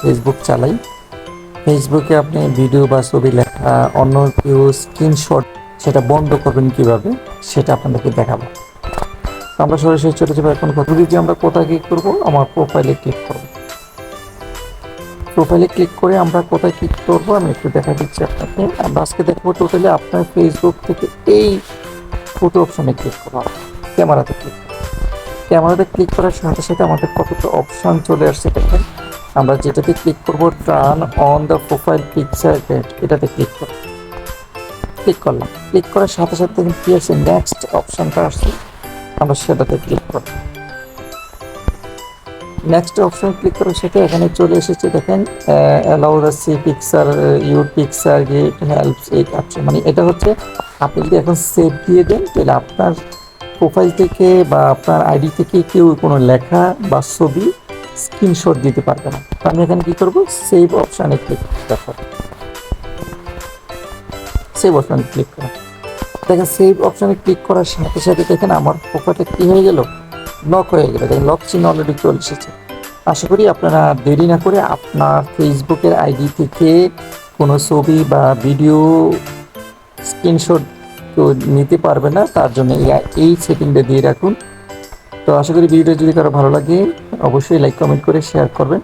Facebook চালাই। ফেসবুকে আপনি ভিডিও বা ছবি লেখা, অন্য কেউ স্ক্রিনশট সেটা বন্ধ করবেন কীভাবে, সেটা আপনাদেরকে দেখাবো। আমরা সরাসরি চলে যাব এখন কথা। যে আমরা কোথায় ক্লিক করব? আমার প্রোফাইলে ক্লিক করব। প্রোফাইলে ক্লিক করে আমরা কোথায় ক্লিক করব? আমি একটু দেখা দিচ্ছি আপনাকে। আমরা আজকে দেখব টোটালি আপনার ফেসবুক থেকে এই ফটো অপশনে ক্লিক করব ক্যামেরাতে ক্লিক ক্যামেরাতে ক্লিক করার সাথে সাথে আমাদের কতটা অপশান চলে আসছে দেখেন। আমরা যেটাতে ক্লিক করব turn on the profile picture এটাতে ক্লিক করব। ক্লিক করলাম। ক্লিক করার সাথে সাথে কি আছে নেক্সট অপশনটা আসছে। আমরা সেটাতে ক্লিক করব নেক্সট অপশন ক্লিক করার সাথে এখানে চলে এসেছে, দেখেন allow the see picture your picture get helps এই অপশন মানে এটা হচ্ছে, আপনি যদি এখন সেভ দিয়ে দেন, তাহলে আপনার প্রোফাইল থেকে বা আপনার আইডি থেকে কেউ কোনো লেখা বা ছবি স্ক্রিনশট দিতে পারবে না। তো আমি এখানে কি করব? সেভ অপশানে ক্লিক করব সেভ অপশানে ক্লিক করা। দেখেন সেভ অপশানে ক্লিক করার সাথে সাথে দেখেন আমার প্রোফাইলটা কি হয়ে গেল? লক হয়ে গেল। দেখেন লক চিহ্ন অলরেডি চলে এসেছে। আশা করি আপনারা দেরি না করে আপনার ফেসবুকের আইডি থেকে কোনো ছবি বা ভিডিও স্ক্রিনশট তো নিতে পারবে না। তার জন্য এই সেটিংটা দিয়ে রাখুন। তো আশা করি ভিডিওটা যদি কারও ভালো লাগে অবশ্যই লাইক কমেন্ট করে শেয়ার করবেন।